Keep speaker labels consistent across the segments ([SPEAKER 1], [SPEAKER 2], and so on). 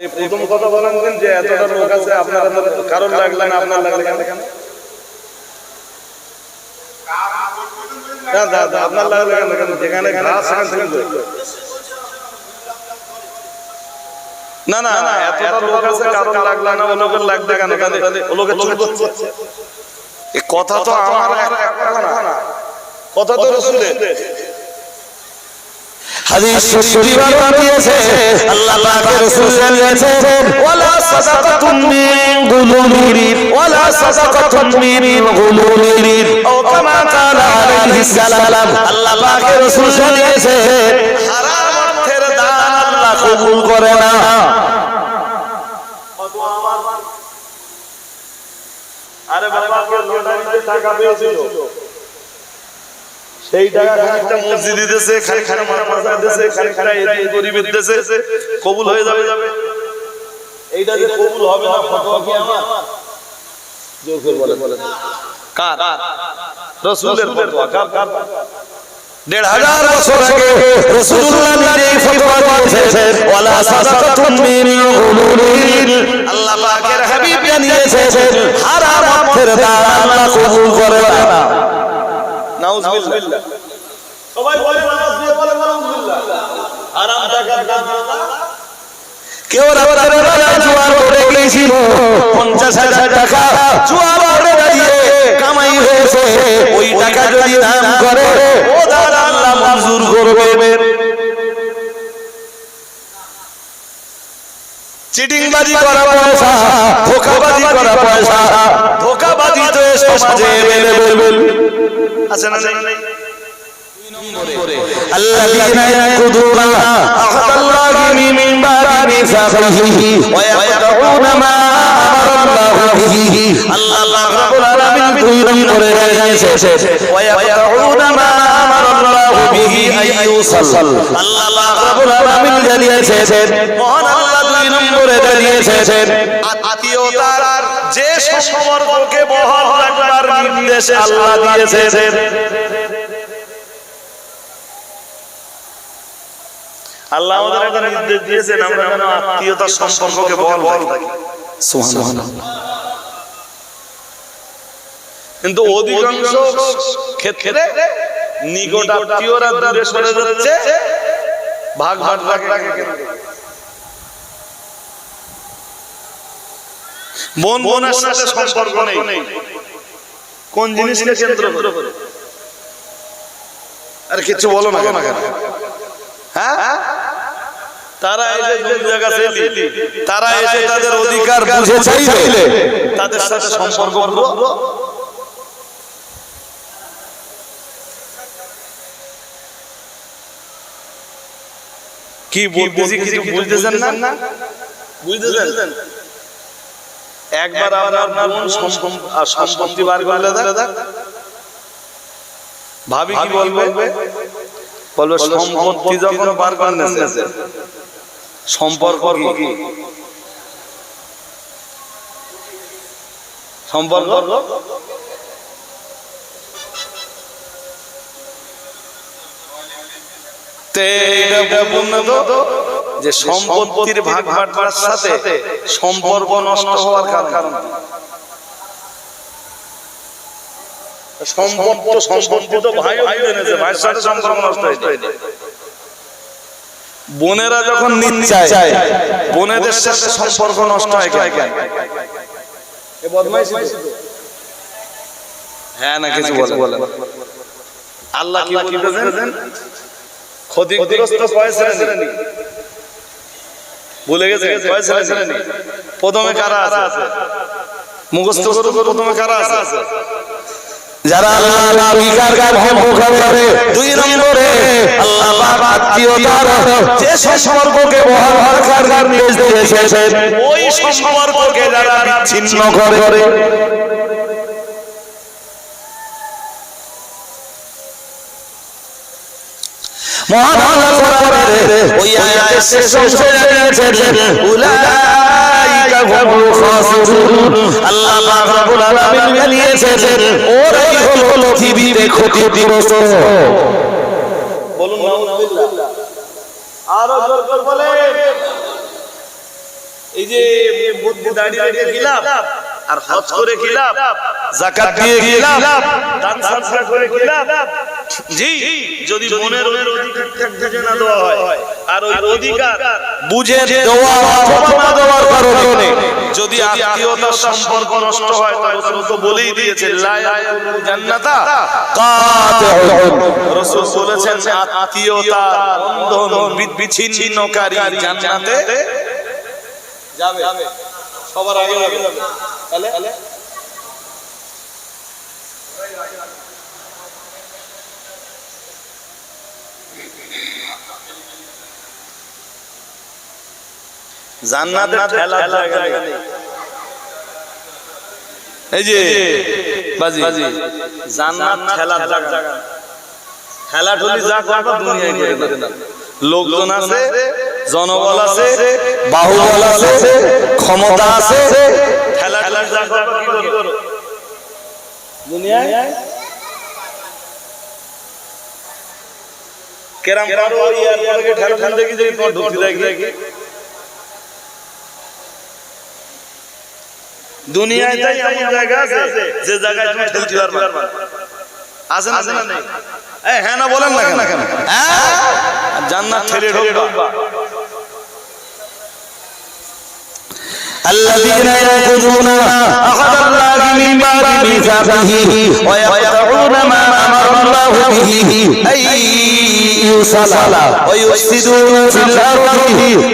[SPEAKER 1] প্রথম কথা বলেন যে এতটা লোক আছে আপনারা তো কারণ লাগলে না আপনার লাগলে কেন? আপনার লাগলে কেন? কেন যেখানে ঘাস সেখান থেকে না না এতটা লোক আছে কারণ লাগলে না ও লোকের লাগবে কেন? ও লোকের কথা তো আমার কথা তো রসুলের
[SPEAKER 2] হাদিস শরীফে বানিয়েছে আল্লাহ পাকের রাসূল জানিয়েছে ওয়ালা সাদাকাতুম মিন গুলুলির ওয়ালা সাদাকাতুম মিন গুলুলির ও কামা কালা আলাইহিস সালাম। আল্লাহ পাকের রাসূল জানিয়েছে হারাম অর্থের দান আল্লাহ কবুল করে না।
[SPEAKER 1] আরে বাবা কে লটারিতে টাকা পেয়েছিল? সেই টাকা খানিকটা মসজিদে দিতেছে খানিকটা মাদ্রাসা দিতেছে খানিকটা এই গরিবের দিতেছে কবুল হয়ে যাবে। যাবে এইটা যে কবুল হবে না ফতোয়া কি আমার? জোর করে বলেন। কার রাসূলের ফতোয়া কার কার?
[SPEAKER 2] দেড় হাজার বছর আগে রাসূলুল্লাহ নিজেই ফতোয়া দিয়েছেন। ওয়ালা সাদাকাতুম মিন গুলুলির আল্লাহ পাকের হাবিব জানিয়েছেন হারাম অর্থের দান আল্লাহ কবুল করে না।
[SPEAKER 1] নাউজুবিল্লাহ। সবাই বলে নামাজ দিয়ে বলে নাউজুবিল্লাহ। আরাম টাকার দাম
[SPEAKER 2] কেউ রাতের বেলা জোয়ার পড়ে গিয়েছিল পঞ্চাশ হাজার টাকা জোয়ার পড়ে দাঁড়িয়ে কামাই হয়েছে। ওই টাকা যদি দান করে ও দাদা আল্লাহ মঞ্জুর করবে। চিটিংবাজি করা পয়সা ধোকাবাজি করা পয়সা ধোকাবাজি তো এ সমাজে এভেলেবেল
[SPEAKER 1] আছে না নাই
[SPEAKER 2] الذين ينقضون عهد الله من بعد ميثاقه ويقطعون ما امر الله به আল্লাহ রাব্বুল আলামিন দুই নম্বরে রেখেছে ويقطعون ما امر الله به ان يوصل আল্লাহ রাব্বুল আলামিন জানিয়েছেন মহান আল্লাহ দুই নম্বরে জানিয়েছেন
[SPEAKER 1] আত্মীয়তার যে সম্পর্ককে বহাল রাখবার নির্দেশ আল্লাহ দিয়েছেন। আল্লাহ আমাদের একটা নির্দেশ দিয়েছেন আমরা যেন আত্মীয়তার সম্পর্ককে বহাল বহাল কিন্তু অধিকাংশ ক্ষেত্রে নিকট আত্মীয়রা দূরে সরে যাচ্ছে ভাগ ভাগ ভাগ রাখে বোন বোনের সাথে সম্পর্ক নেই। কোন জিনিসকে কেন্দ্র করে? আর কিছু বলো না কেন? হ্যাঁ? তারা এসে জায়গা চাইলে তারা এসে তাদের অধিকার বুঝে চাইলে তাদের সাথে সম্পর্ক পুরো কি বলতেছি কিছু বুঝতেছেন না? বুঝতেছেন? একবার আপনার বোন সম্পত্তি বার করলে দেখ। ভাবি কি বলবে? বলবে? সম্পত্তি যখন বার করলে সম্পর্ক কি? সম্পর্ক? তো। যে সম্পত্তির ভাগ বাটবার সাথে সম্পর্ক নষ্ট হওয়ার কারণ। সম্পর্ক সম্পত্তি ভাই ভাই ভাইয়ের সাথে সম্পর্ক নষ্ট হয়েছে বোনেরা যখন বোনেদের সাথে সম্পর্ক নষ্ট হয় কেন? এ বদমাইশি তো। হ্যাঁ না কিছু বলেন। আল্লাহ কি ক্ষতিগ্রস্ত কয় শ্রেণি ভুলে গেছে? প্রথমে কারা আছে? মুখস্থ করুন প্রথমে কারা আছে?
[SPEAKER 2] যারা আল্লাহ বিকার ভঙ্গ করে দুই নম্বরে আল্লাহ পাক আত্মীয়তার যে সম্পর্ককে বহাল রাখার নির্দেশ দিয়েছেন
[SPEAKER 1] ওই সম্পর্ককে যারা বিচ্ছিন্ন
[SPEAKER 2] করে। মহান আল্লাহ কোরআনের ওই আয়াতের শেষ অংশে জানিয়েছেন উলাইকা হুমুল খাসিরুন। আল্লাহ পাক রব্বুল আলামিন জানিয়েছেন ওরাই হলো পৃথিবীতে ক্ষতিগ্রস্ত।
[SPEAKER 1] বলুন নাউজুবিল্লাহ। আরও জোর করে বলেন। এই যে মধ্যে দাঁড়িয়ে রেখে খিলাফ আর হজ করে দিয়ে দান সাদকা করে জি যদি মনের অধিকার না দেওয়া হয় আর ওই অধিকার
[SPEAKER 2] বুঝে দেওয়া অথবা না দেওয়ার কারণে।
[SPEAKER 1] যদি আত্মীয়তার সম্পর্ক নষ্ট হয় তাহলে রাসূল তো বলেই দিয়েছেন লা ইয়াকুলু জান্নাতা।
[SPEAKER 2] কাতিউন
[SPEAKER 1] রাসূল বলেছেন আত্মীয়তা বন্ধন বিচ্ছিন্নকারী জান্নাতে যাবে। সবার আগে যাবে তাহলে? জান্নাতের ঠেলার জায়গা নেই। এই যে বাজি। জান্নাত ঠেলার জায়গা। খেলা ঠলি যা করবা দুনিয়ায় করে না লোকজন আছে। জনবল আছে
[SPEAKER 2] বাহুবল আছে ক্ষমতা আছে।
[SPEAKER 1] খেলা ঠলি যা করবা কি করো দুনিয়ায়? কেরাম পারো ইয়ার পরে ঠেলা ঠেলা দেখি দেখি তোমার ঢুকতে দেখি দেখি দুনিয়ায় তাই এমন জায়গা আছে যে জায়গায় তুমি ঠেলতে পারবে আছে না আছে না নেই? হ্যাঁ না বলেন না কেন? হ্যাঁ? জান্নাত ঠেলে ঢুকবা।
[SPEAKER 2] الذين ينقضون عهد الله من بعد ميثاقه ويقطعون ما امر الله به ان يوصل ويفسدون في الارض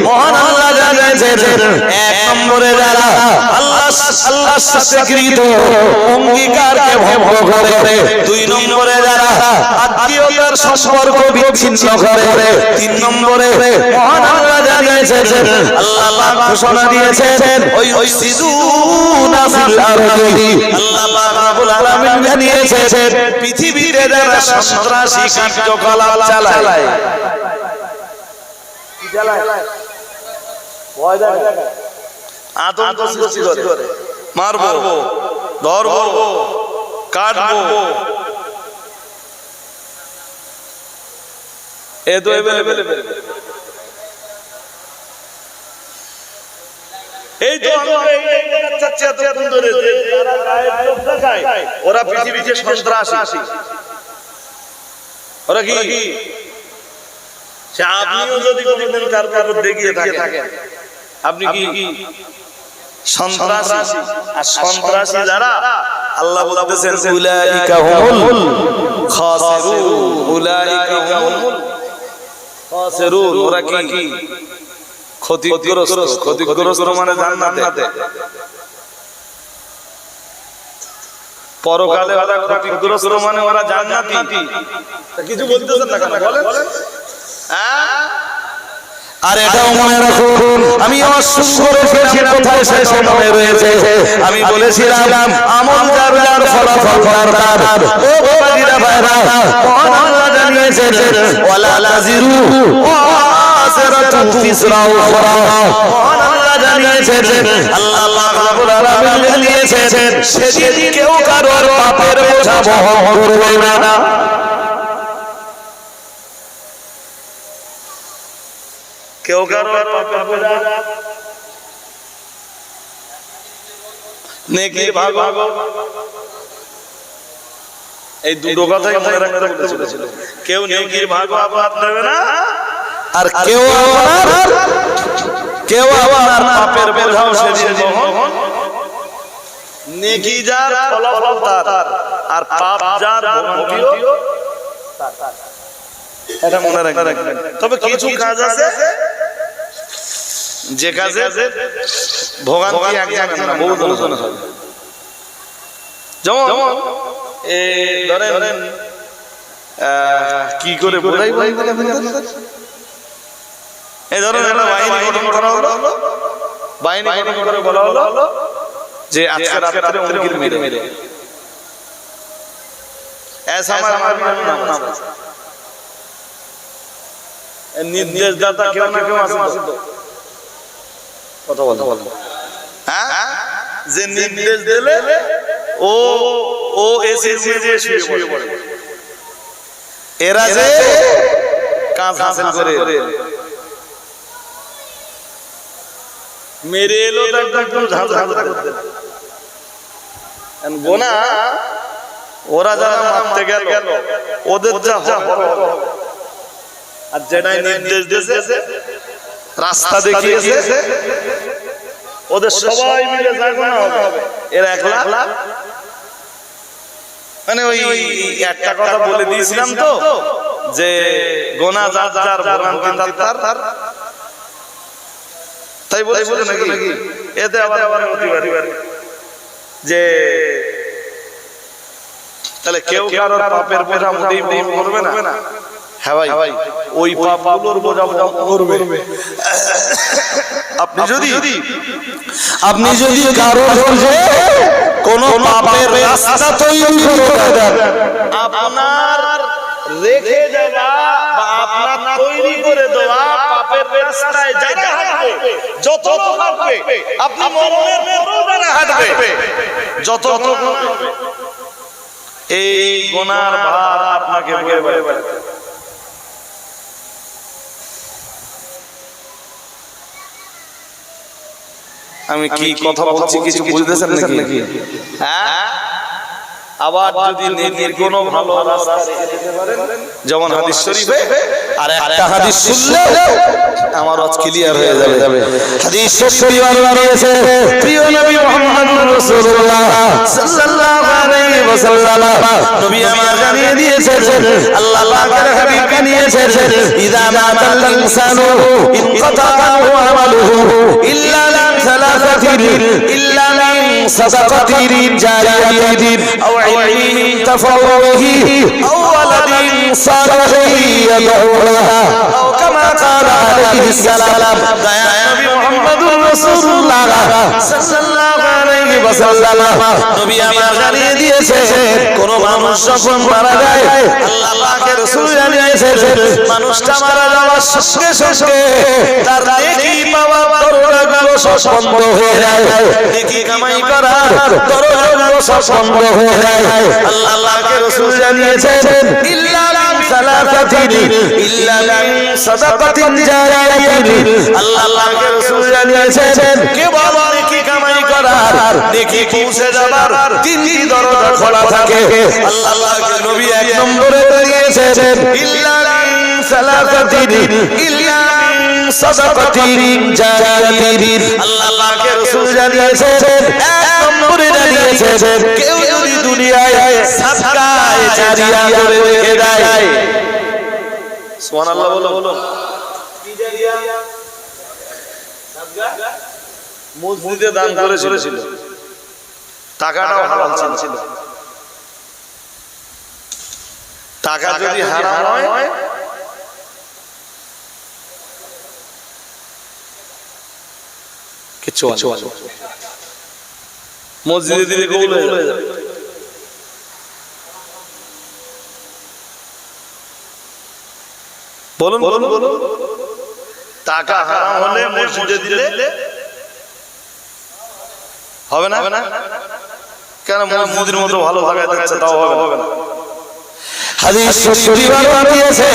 [SPEAKER 2] মহান আল্লাহ জানিয়েছেন এক নম্বরে যারা আল্লাহ আল্লাহর সাথে করে। দুই নম্বরে যারা আত্মীয়তার সম্পর্ক ওই ওই সিদুনা ফিল পৃথিবীতে চালায়।
[SPEAKER 1] আতঙ্ক সৃষ্টি করে। মারবো। ধরবো। কাটবো। এ তো এই তো ওরা পৃথিবীতে সন্ত্রাসী। ওরা কি? আপনিও যদি কোনোদিন কার কারোর দেখিয়ে থাকেন। আপনি কি? সন্ত্রাসী। আর সন্ত্রাসী যারা আল্লাহ বলতেছেন উলাইকা হুমুল খাসিরুন। উলাইকা হুমুল খাসিরুন। ওরা কি? ক্ষতিগ্রস্ত। ক্ষতিগ্রস্ত মানে জান্নাতে। পরকালে ওরা ক্ষতিগ্রস্ত মানে ওরা জান্নাতি। কিছু বলতেছেন না কেন? বলেন।
[SPEAKER 2] আর এটাও মনে রাখুন, আমি অসুস্থ রেখেছিলাম কোথায় শেষে মনে রয়েছে? আমি বলেছিলাম, আমল যার যার ফলাফল তার তার ও বাবাজিরা ভাইরা মহান আল্লাহ জানিয়েছেন ওয়ালা তাজিরু, ওয়াসিরাতু ফিসরা উখরা মহান আল্লাহ জানিয়েছেন আল্লাহ রাব্বুল আলামিন জানিয়েছেন, সেদিন কেউ কারোর পাপের বোঝা বহন করবে না।
[SPEAKER 1] কেউ কারও নেকির ভাগ এই দুটো কথাই মনে রাখতে বলেছিল। কেউ নেকির ভাগ আবার দেবে না।
[SPEAKER 2] আর কেউ আপনার কেউ আপনার
[SPEAKER 1] পাপের বোঝাও সেদিন বহন। নেকি যার ফলাফল তার। আর পাপ যার ভোগীও এটা মনে রাখবেন। তবে কিছু কাজ আছে? যে কাজে ভোগান্তি একজন না বহু জন হবে যেমন এ ধরেন কি করে বোঝাই ভাই এই ধরেন একটা বাহিনী গঠন করা হলো। বাহিনী গঠন করে বলা হলো যে আজকে রাত্রে অমুকের মেরে। মেরে। এস আমার আমার নাম নাম নির্দেশ দাতা কেউ না কেউ আছে তো কথা বলতে বলতে হ্যাঁ? যে নির্দেশ দিলে ও ও এসে শুয়ে শুয়ে পড়ে। এরা যে কাজ হাসিল করে। মেরে এলো তো একদম একদম ঝাঁঝরা করতে গোনা ওরা যারা মারতে গেল ওদের যা হবে। আর যেটাই নির্দেশ দিয়েছে রাস্তা দেখিয়েছে। ওদের সবাই মিলে যা গোনা হবে। এর একলা? মানে ওই একটা কথা বলে দিয়েছিলাম তো যে গোনা যার যার ভোগান্তি তার। তার। তাই বলেছিল নাকি? এতে আবার আবার যে তাহলে কেউ কারোর পাপের বোঝা মোটেই করবে না। হ্যাঁ ভাই ওই পাপগুলোর বোঝা বহন করবে। আপনি যদি
[SPEAKER 2] আপনি যদি কারও খোঁজে কোন পাপের রাস্তা তৈরি করে দেন।
[SPEAKER 1] আপনার রেখে যাওয়া বা আপনার তৈরি করে দেওয়া পাপের রাস্তায় যারা হাঁটবে। যত হাঁটবে আপনি মরণের পরেও যারা হাঁটবে। যত লোক হাঁটবে, এই গোনার ভার আপনাকে বয়ে বয়ে বেড়াতে হবে। আমি কি কথা বলছি কিছু বুঝতেছেন নাকি? হ্যাঁ? আবার যদি নেকির কোনো ভালো রাস্তা রেখে দিতে পারেন যেমন হাদিস শরীফে
[SPEAKER 2] আর একটা হাদিস শুনলে
[SPEAKER 1] আমার আজ ক্লিয়ার হয়ে যাবে।
[SPEAKER 2] হাদিস শরীফ আল্লাহ রয়েছে প্রিয় নবী রাসূলুল্লাহ সাল্লাল্লাহু নবী আমার জানিয়ে দিয়েছেন আল্লাহ পাকের হাবিব জানিয়েছেন ইযা মাতাল ইনসানু ইনকাতা আমালুহু ইল্লা মিন সালাসাতিন ইল্লা মিন সাদাকাতিন জারিয়াতিন আও ইলমিন ইনতাফাউ বিহি আও ওয়ালাদিন সালিহিন ইয়াদউ লাহা আও কামা ক্বালা আলাইহি সালাম। দয়া নবী মুহাম্মদুর রাসূলুল্লাহ সাল্লাল্লাহু আলাইহি ওয়াসাল্লাম নবী আমার জানিয়ে দিয়েছে। কোন মানুষ যখন মারা যায় আল্লাহ পাকের রাসূল জানিয়েছেন মানুষটা মারা যাওয়ার সঙ্গে সঙ্গে তার নেকি পাওয়া দরজাগুলো সব বন্ধ হয়ে যায়। নেকি কামাই করার দরজাগুলো সব বন্ধ হয়ে যায়। আল্লাহ পাকের রাসূল জানিয়েছেন ইল্লা মিন ইল্লা সাদাকাতিন জারিয়াতিন আল্লাহ পাকের রাসূল জানিয়েছেন কেবল করার নেকি পৌঁছে যাবার তিনটি দরজা খোলা থাকে। আল্লাহ নবী এক নম্বরে দাঁড়িয়েছেন ইল্লা সালাসাতিন ইল্লা সাদাকাতিন জারিয়াতিন আল্লাহ পাকের রাসূল জানিয়েছেন এক নম্বরে দাঁড়িয়েছেন কেউ যদি দুনিয়ায় সাদকায় জারিয়া করে রেখে দেয়।
[SPEAKER 1] সুবহানাল্লাহ বলো মসজিদে দান করেছিল। টাকাটাও হারাম ছিল। টাকা যদি হারাম হয় কিছু মসজিদে দিলে কবুল হয়ে যাবে। বলুন বলুন বলুন। টাকা হারাম হলে মসজিদে দিলে হবে না? হবে না? কেন মসজিদের মতো ভালো জায়গায় দিচ্ছে তাও হবে না।
[SPEAKER 2] হাদিস শরীফ দিয়েছে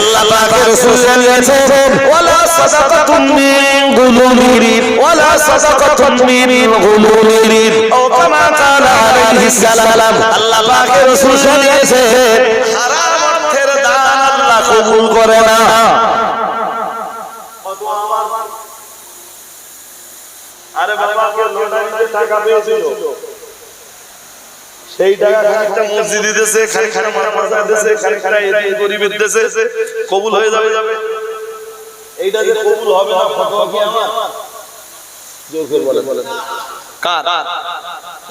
[SPEAKER 2] আল্লাহ পাকের রাসূল জানিয়েছেন ওয়ালা সাদাকাতুন মিন গুলুলিন ওয়ালা সাদাকাতুন মিন গুলুলিন ও কামা কালা আলাইহিস সালাম। আল্লাহ পাকের রাসূল জানিয়েছেন হারাম অর্থের দান আল্লাহ কবুল করে না
[SPEAKER 1] আরে বাবা কে লটারিতে টাকা পেয়েছিল। সেই টাকা খানিকটা মসজিদে দিতেছে খানিকটা মাদ্রাসা দিতেছে খানিকটা এই গরিবের দিতেছে কবুল হয়ে যাবে। যাবে। এইটা যে কবুল হবে না ফতোয়া কি আমার? জোর করে বলে বলে কার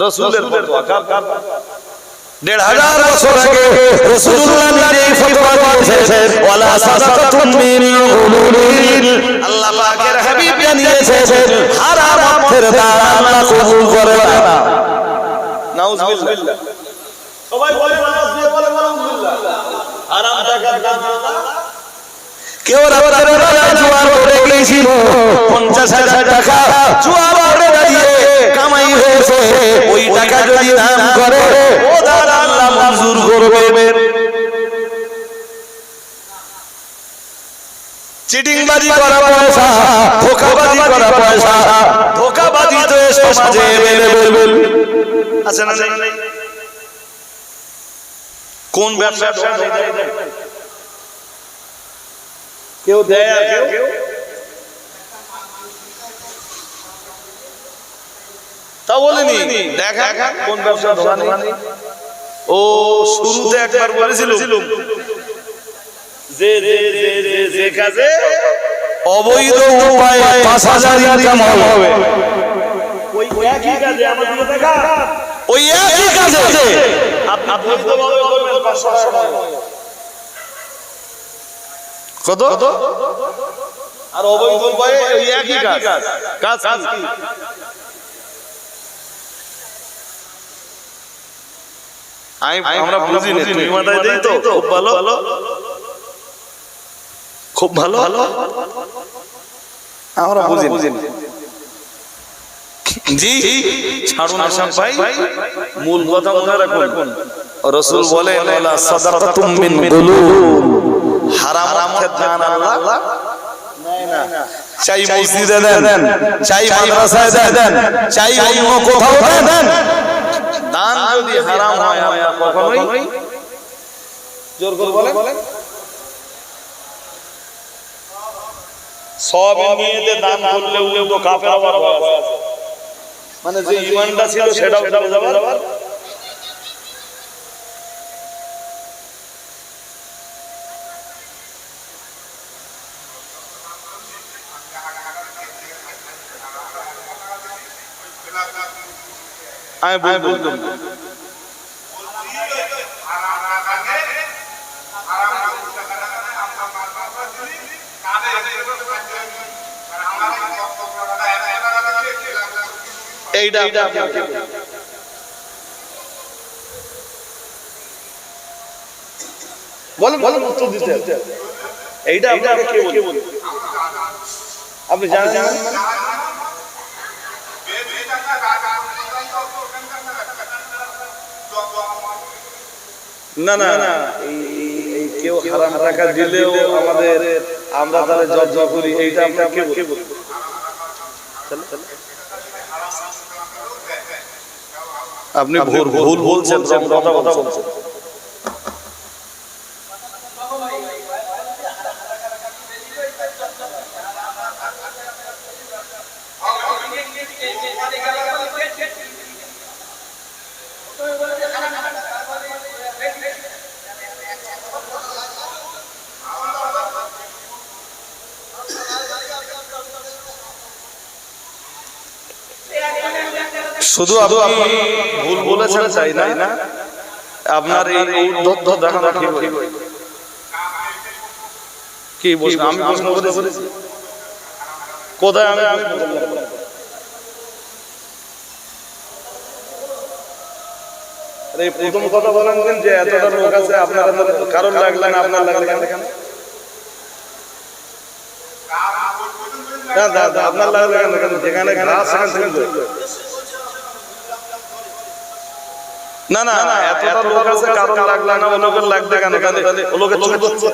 [SPEAKER 1] রাসূলের ফতোয়া কার? কার
[SPEAKER 2] দেড় হাজার বছর আগে রাসূলুল্লাহ নিজে ফতোয়া দিয়েছেন ওয়ালা সাদাকাতুন মিন গুলুলিন আল্লাহ পাকের হাবিব জানিয়েছেন হারাম অর্থের দান আল্লাহ কবুল করে না।
[SPEAKER 1] নাউজুবিল্লাহ। সবাই বলে নামাজ দিয়ে বলে নাউজুবিল্লাহ। হারাম টাকা দান
[SPEAKER 2] কেউ রাতের বেলায় জোয়ার করে গিয়েছিল পঞ্চাশ হাজার টাকা জোয়ার করে দাঁড়িয়ে কামাই হয়েছে ওই টাকা যদি দান করে মঞ্জুর করবে চিটিংবাজি করা পয়সা, ধোকাবাজি করা পয়সা, ধোকাবাজি তো সমাজে এভেলেবল
[SPEAKER 1] আছে না কোন ব্যবসা কেউ দেয় আর কেউ? তা বলিনি। দেখা, কোন ব্যবসা ধোয়া নেই ও শুরুতে একবার বলেছিলাম যে যে যে যে যে কাজে
[SPEAKER 2] অবৈধ উপায়ে পাঁচ হাজার ইনকাম হবে।
[SPEAKER 1] ওই একই কাজে আমাদের দেখা
[SPEAKER 2] ওই একই কাজে।
[SPEAKER 1] আপনি বৈধভাবে করবেন পাঁচশো টাকা
[SPEAKER 2] কত?
[SPEAKER 1] আর অবৈধ উপায়ে ওই একই কাজ। কাজ কাজ কি আমি আমরা বুঝি না তুমি মাথায় দেই তো। খুব ভালো। খুব ভালো। আমরা বুঝি না জি ছাড়ুন ভাই। মূল কথা মনে রাখুন। রসুল বলেন ওয়ালা সাদাকাতুম মিন গুলুল হারাম আল্লাহ।
[SPEAKER 2] চাই মসজিদে দেন। চাই মাদ্রাসায় দেন। চাই অন্য কোথাও দেন।
[SPEAKER 1] দান যদি হারাম হয় আর কখনোই জোর করে বলেন। সব নিয়েতে দান করলে কাফের আবার মানে যে ইমানটা ছিল সেটাও চলে যাবার আমি বলতাম এইটা বলেন বলেন উত্তর দিতে এইটা আপনাকে কে বলে আপনি জানেন না না না এই এই কেউ হারাম টাকা দিলেও আমাদের আমরা তাহলে যত্ন করি এইটা আমরা কে বলব আপনি ভুল ভুল বলছেন কথা কথা বলছেন। শুধু আপনি ভুল বলেছেন তাই না? আপনার এই ঔদ্ধত্য দেখানো ঠিক। কি বলছেন আমি প্রশ্ন করেছি। কোথায় আমি প্রথম কথা বলেন যে এতটা লোক আছে আপনার কারণ লাগলে না আপনার লাগলে কেন আপনার লাগলে কেন যেখানে ঘাস সেখানে না না না এতটা লোক আছে কারণ লাগলে না ও লোকের লাগবে কেন? কেন ও লোকের করছে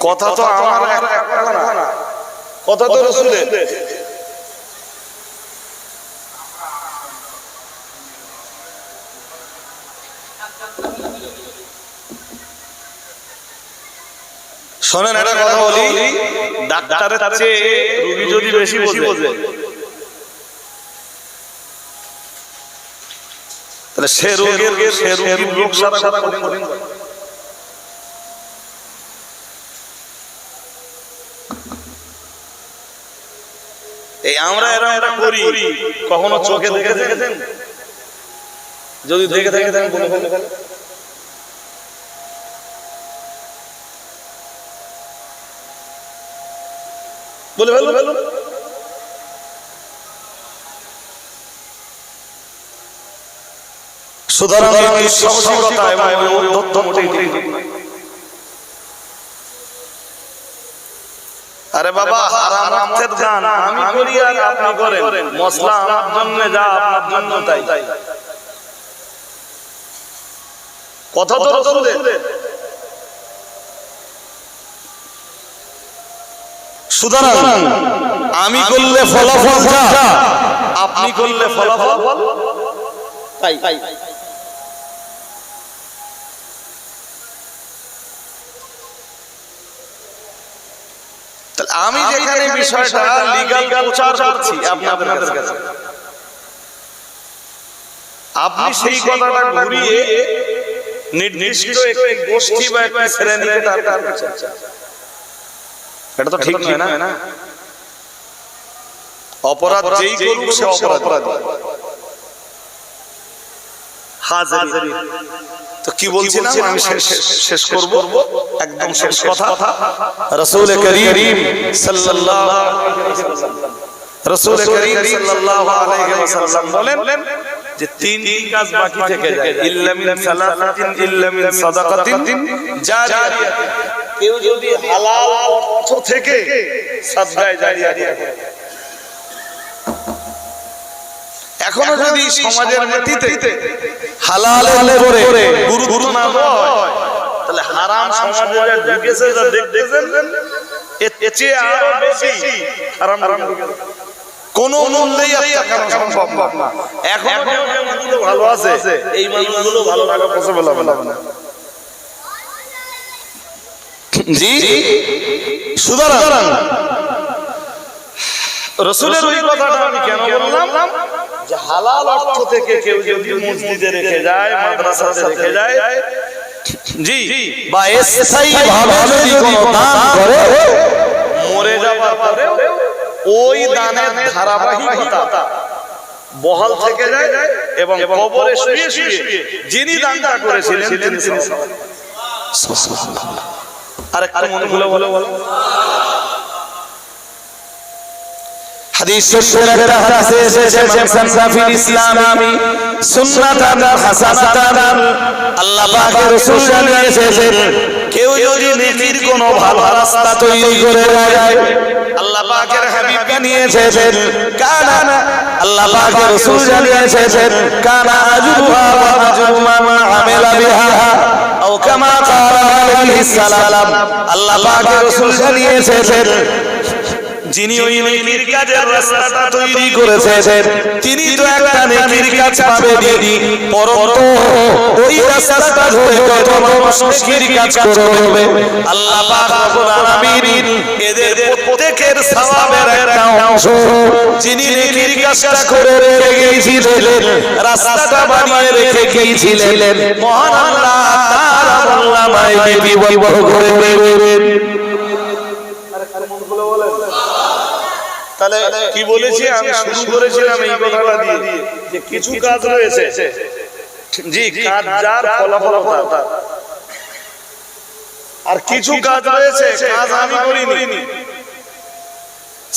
[SPEAKER 1] কথা তো আমার কথা কথা তো রসুলের। শোনেন একটা কথা বলি। ডাক্তারের চেয়ে রোগী যদি বেশি বেশি বোঝে। তাহলে সে রোগের সে রোগীর রোগ সারা সারা কঠিন এই আমরা এরা এরা করি কখনো চোখে দেখে দেখেছেন? যদি দেখে দেখে দেখেন বলে ফেলে। ফেলে আরে বাবা আমি করি আর আপনি করেন। মশলা আমার জন্য যা, আপনার জন্য তাই। কথা তো রসুলের।
[SPEAKER 2] সুতরাং আমি করলে ফলাফল যা।
[SPEAKER 1] আপনি করলে ফলাফল? তাই। আমি যেখানে বিষয়টা লিগাল প্রচার করছি আপনাদের কাছে। আপনি সেই কথাটা ঘুরিয়ে নির্দিষ্ট একটি গোষ্ঠী বা একটি শ্রেণীকে টার্গেট করছেন এটা তো ঠিক নয় না? অপরাধ যেই করুক সে অপরাধী। হাজারি। তো কি বলছিলাম আমি শেষ শেষ করব? একদম শেষ কথা।
[SPEAKER 2] রসুল করিম
[SPEAKER 1] সাল্লাল্লাহু রাসূল করিম সাল্লাল্লাহু আলাইহি ওয়াসাল্লাম বলেন যে তিনটি কাজ বাকি থেকে যায়। ইল্লা মিন সালাতাতিন ইল্লা মিন সাদাকাতিন জারিয়াতিন। কেউ যদি হালাল অর্থ থেকে করে। এখনও যদি সমাজের মাটিতে
[SPEAKER 2] হালালে করে
[SPEAKER 1] গুরুত্ব না হয় তাহলে হারাম সমাজে যা ঢুকেছে যা দেখতেছেন এর চেয়ে আরও বেশি হারাম। কোন মূল্যেই সম্ভব না। এখন ভালো আছে এই মানুষগুলো ভালো থাকা পসিবল হবে না।
[SPEAKER 2] জি? সুতরাং
[SPEAKER 1] রসুলের ওই কথাটা আমি কেন বললাম? যে হালাল অর্থ থেকে কেউ যদি মসজিদে রেখে যায় মাদ্রাসাতে রেখে যায় জি।
[SPEAKER 2] বা স্থায়ী ভাবে যদি কোনো দান করে
[SPEAKER 1] মরে যাওয়ার পরে ওই দানের ধারাবাহিকতা বহাল থেকে যায় এবং কবরে শুয়ে শুয়ে যিনি দানটা করেছিলেন তিনি তিনি আর একটা মনে হলো বলো বলো।
[SPEAKER 2] হাদিস শরীফের একটা হাদিসে এসেছে ইসলামি সুন্নাতান হাসানাতান আল্লাহ পাকের রাসূল জানিয়েছেন কেউ যদি নেকির কোন ভালো রাস্তা তৈরি করে আল্লাহ পাকের হাবিব জানিয়েছেন কানা আল্লাহ পাকের রাসূল জানিয়েছেন কানা আজরুহা ওয়া আজরু আমিলা বিহা আও কামা ক্বালা আলাইহিস সালাম আল্লাহ পাকের রাসূল জানিয়েছেন, যিনি ওই নেকির কাজের রাস্তাটা তৈরি করেছেন, তিনি তো একটা নেকির কাজ পাবে দিদি, পরন্ত ওই রাস্তাটা ধরে কত মানুষ নেকির কাজ করবে আল্লাহ পাক রব্বুল আলামিন এদের প্রত্যেকের সওয়াবের একটা অংশ। যিনি নেকির কাজটা করে রেখে গিয়েছিলেন রাস্তাটা বানিয়ে রেখে গিয়েছিলেন। মহান আল্লাহ তাআলা আল্লাহ মাই বলব করে
[SPEAKER 1] তাহলে কি বলেছি? আমি শুরু করেছিলাম এই কথাটা দিয়ে। যে কিছু কাজ রয়েছে। জি কাজ যার ফলাফল তার। আর কিছু কাজ রয়েছে কাজ আমি করিনি।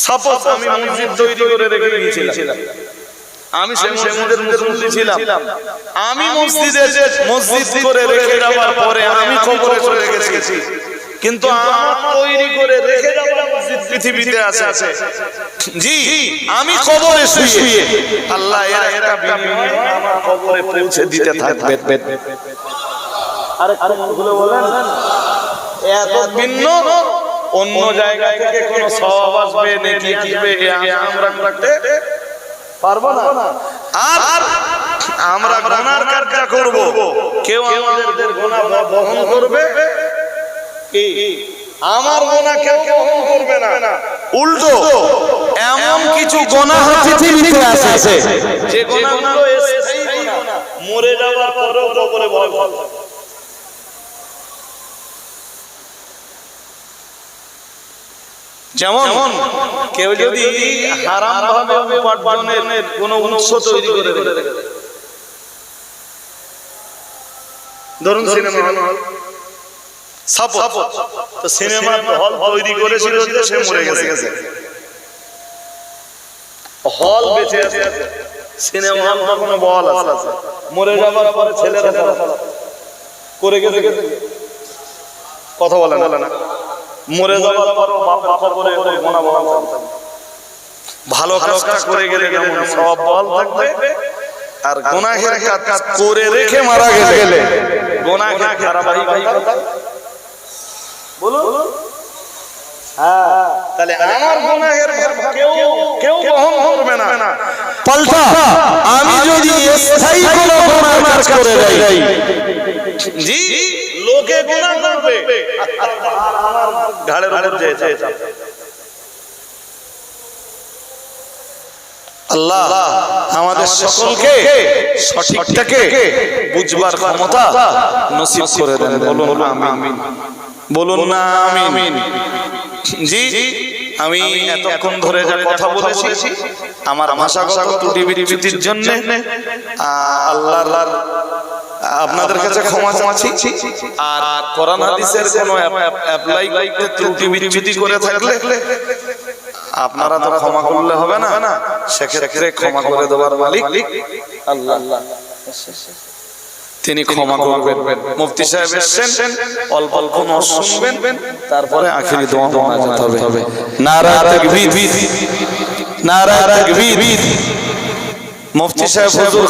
[SPEAKER 1] সাপোজ আমি মসজিদ তৈরি করে রেখে গিয়েছিলাম। আমি সে মসজিদের মুসল্লি ছিলাম। আমি মসজিদে মসজিদ করে রেখে যাওয়ার পরে আমি কবরে চলে গেছি। কিন্তু আমার তৈরি করে রেখে যাওয়া মসজিদ পৃথিবীতে আছে। জি আমি কবরে শুয়ে। আল্লাহ এর একটা বিনিময় আমার কবরে পৌঁছে দিতে থাকবে। আরে আরে বলেন। এত ভিন্ন অন্য জায়গা থেকে কোনো সওয়াব আসবে নেকি আসবে আমরা করতে পারব না। আর আমরা গুনার কাজটা করব। কেউ আমাদের গুনাহ বহন করবে। কি? আমার গোনা কেউ বহন করবে না। উল্টো। এমন কিছু গোনা
[SPEAKER 2] পৃথিবীতে আছে।
[SPEAKER 1] যে গোনাগুলো মরে যাওয়ার পরেও কবরে বল যেমন কেউ যদি হারাম ভাবে উপার্জনের কোন উৎস তৈরি করে ধরুন সিনেমা হল। সাপোজ। তো সিনেমা হল তৈরি করেছিল যে সে মরে গেছে। হল বেঁচে আছে। সিনেমা হল তো বল আছে। মরে যাবার পরে ছেলেরা করে গেছে গেছে কথা বলে না। মরে যাবার পরও বাপের খবরে ওদের গোনা থাকবে। ভালো কাজটা করে গেলে যেমন সব বল থাকবে আর গুনাহের কাজ করে রেখে মারা গেলে। গোনা কি ধারাবাহিকতা? বলুন। তাহলে আমার গুনাহের কেউ কেউ বহন করবে না।
[SPEAKER 2] পাল্টা আমি যদি স্থায়ী কোনো গুনাহ করে যাই
[SPEAKER 1] জি। লোকে গুনাহ করবে। ঘাড়ের আল্লাহ আমাদের সকলকে সঠিকটাকে বুঝবার ক্ষমতা নসিব করে দেন। বলুন আমিন। বলুন না আমিন। জি আমি এতক্ষণ ধরে যা কথা বলেছি আমার ভাষাগত ত্রুটি বিচ্যুতির জন্য আল্লাহর আপনাদের কাছে ক্ষমা চাচ্ছি। আর কোরআন হাদিসের কোনো অ্যাপ্লাই করতে ত্রুটি বিচ্যুতি করে থাকলে আপনারা তো ক্ষমা করলে হবে না। সেক্ষেত্রে ক্ষমা করে দেওয়ার মালিক আল্লাহ। তিনি ক্ষমা করবেন। মুফতি সাহেব এসেছেন। অল্প অল্প নস শুনবেন। তারপরে আখিরি দোয়া মোনাজাত হবে। নারা তাকবীর। নারা তাকবীর। মুফতি সাহেব হুজুর